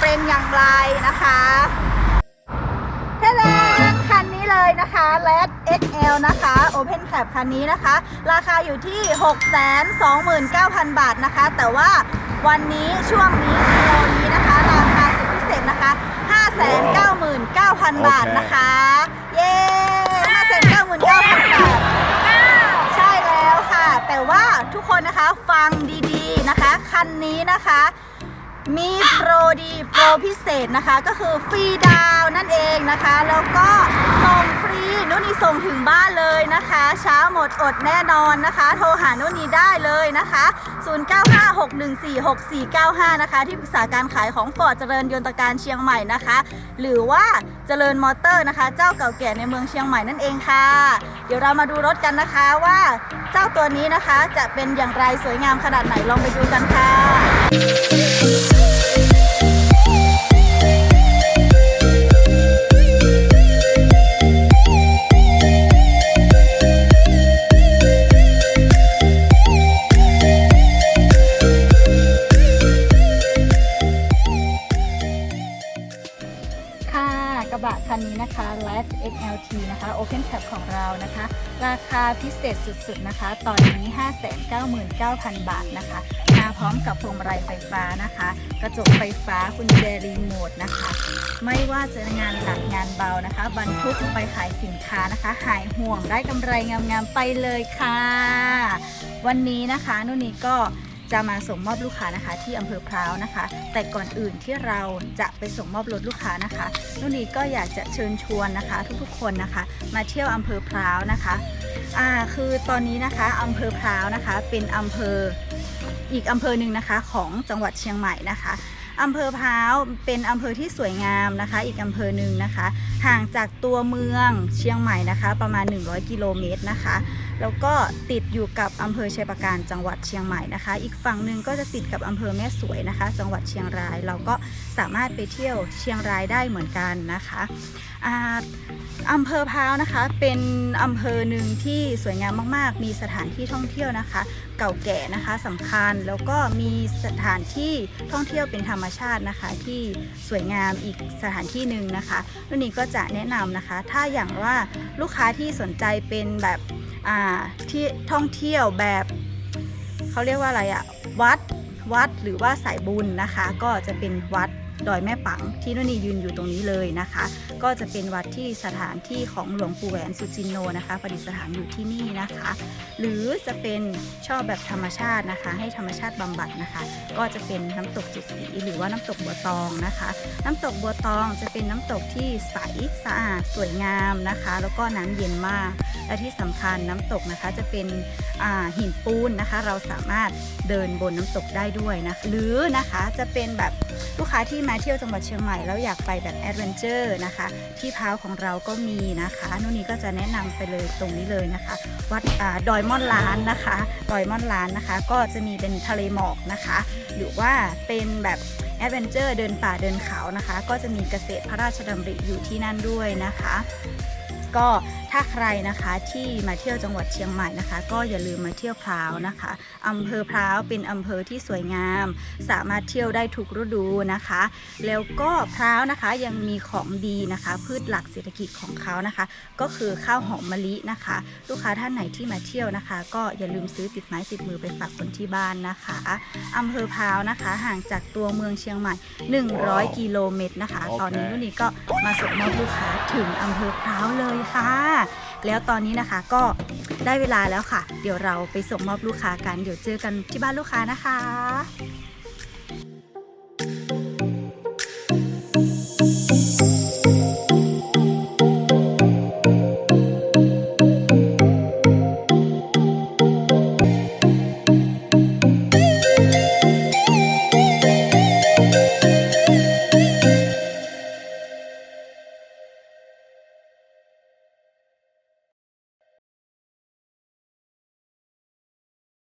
เป็นอย่างไรนะคะเท่คันนี้เลยนะคะ l a d XL นะคะ Open Cab คันนี้นะคะ ราคาอยู่ที่ 629,000 บาทนะคะ แต่ว่าวันนี้ช่วงนี้กิโลนี้นะคะ ราคาสุดพิเศษนะคะ 599,000 บาทนะคะ เย้599,000 บาท ใช่แล้วค่ะ แต่ว่าทุกคนนะคะฟังดีๆ นะคะ คันนี้นะคะ มีโปรดีโปรพิเศษนะคะ ก็คือฟรีดาวนั่นเองนะคะ แล้วก็ส่ง นุ่นีส่งถึงบ้านเลยนะคะ เช้าหมดอดแน่นอนนะคะ โทรหานุ่นีได้เลยนะคะ 0956146495 นะคะ ที่ปรึกษาการขายของฟอร์ดเจริญยนตการเชียงใหม่นะคะ หรือว่าเจริญมอเตอร์นะคะ เจ้าเก่าแก่ในเมืองเชียงใหม่นั่นเองค่ะ เดี๋ยวเรามาดูรถกันนะคะว่าเจ้าตัวนี้นะคะจะเป็นอย่างไรสวยงามขนาดไหนลองไปดูกันค่ะ ของเรานะคะ ราคาพิเศษสุดๆนะคะ ตอนนี้ 599,000 บาทนะคะมาพร้อมกับพวงมาลัยไฟฟ้านะคะ กระจกไฟฟ้ากุญแจรีโมทนะคะ ไม่ว่าจะงานหนักงานเบานะคะ บรรทุกไปขายสินค้านะคะ หายห่วงได้กำไรงามๆไปเลยค่ะ วันนี้นะคะนุ่นนี่ก็ จะมาส่งมอบลูกค้านะคะ ที่อำเภอพร้าวนะคะ แต่ก่อนอื่นที่เราจะไปส่งมอบรถลูกค้านะคะนุ่นนี้ก็อยากจะเชิญชวนนะคะ ทุกๆคนนะคะ มาเที่ยวอำเภอพร้าวนะคะอ่าคือตอนนี้นะคะอำเภอพร้าวนะคะ เป็นอำเภออีกอำเภอหนึ่งนะคะของจังหวัดเชียงใหม่นะคะ อำเภอพร้าวเป็นอำเภอที่สวยงามนะคะ อีกอำเภอหนึ่งนะคะ ห่างจากตัวเมืองเชียงใหม่นะคะ ประมาณ 100 กิโลเมตรนะคะ แล้วก็ติดอยู่กับอำเภอชัยปราการจังหวัดเชียงใหม่นะคะ อีกฝั่งหนึ่งก็จะติดกับอำเภอแม่สวยนะคะ จังหวัดเชียงรายเราก็สามารถไปเที่ยวเชียงรายได้เหมือนกันนะคะอาอำเภอพร้าวนะคะเป็นอำเภอหนึ่งที่สวยงามมากๆ มีสถานที่ท่องเที่ยวนะคะ เก่าแก่นะคะสำคัญแล้วก็มีสถานที่ท่องเที่ยวเป็นธรรมชาตินะคะที่สวยงามอีกสถานที่หนึ่งนะคะรุ่นนี้ก็จะแนะนำนะคะ ถ้าอย่างว่าลูกค้าที่สนใจเป็นแบบที่ท่องเที่ยวแบบเขาเรียกว่าอะไรอะวัดวัดหรือว่าสายบุญนะคะ ก็จะเป็นวัด ดอยแม่ปังที่นุ่นนี่ยืนอยู่ตรงนี้เลยนะคะ ก็จะเป็นวัดที่สถานที่ของหลวงปู่แหวนสุจินโนนะคะประดิษฐานอยู่ที่นี่นะคะ หรือจะเป็นชอบแบบธรรมชาตินะคะ ให้ธรรมชาติบำบัดนะคะ ก็จะเป็นน้ำตกจ็ดสีหรือว่าน้ำตกบัวตองนะคะ น้ำตกบัวตองจะเป็นน้ำตกที่ใสสะอาดสวยงามนะคะ แล้วก็น้ำเย็นมาก และที่สำคัญน้ำตกนะคะจะเป็นหินปูนนะคะ เราสามารถเดินบนน้ำตกได้ด้วยนะหรือนะคะจะเป็นแบบลูกค้าที่มาเที่ยวจังหวัดเชียงใหม่แล้วอยากไปแบบแอดเวนเจอร์นะคะ ที่พร้าวของเราก็มีนะคะนุ่นนี้ก็จะแนะนำไปเลยตรงนี้เลยนะคะ วัดอดอยม่อนล้านนะคะ ดอยม่อนล้านนะคะ ก็จะมีเป็นทะเลหมอกนะคะ หรือว่าเป็นแบบแอดเวนเจอร์เดินป่าเดินเขานะคะ ก็จะมีเกษตรพระราชดำริอยู่ที่นั่นด้วยนะคะ ก็ถ้าใครนะคะที่มาเที่ยวจังหวัดเชียงใหม่นะคะ ก็อย่าลืมมาเที่ยวพร้าวนะคะอำเภอพร้าวเป็นอำเภอที่สวยงาม สามารถเที่ยวได้ทุกฤดูนะคะ แล้วก็พร้าวนะคะยังมีของดีนะคะ พืชหลักเศรษฐกิจของเขานะคะ ก็คือข้าวหอมมะลินะคะ ลูกค้าท่านไหนที่มาเที่ยวนะคะ ก็อย่าลืมซื้อติดไม้ติดมือไปฝากคนที่บ้านนะคะอำเภอพร้าวนะคะ ห่างจากตัวเมืองเชียงใหม่ 100 กิโลเมตรนะคะโอเคตอนนี้นุ่นนี่ก็มาส่งมอบลูกค้าถึงอำเภอพร้าวเลยค่ะ แล้วตอนนี้นะคะก็ได้เวลาแล้วค่ะ เดี๋ยวเราไปส่งมอบลูกค้ากัน เดี๋ยวเจอกันที่บ้านลูกค้านะคะ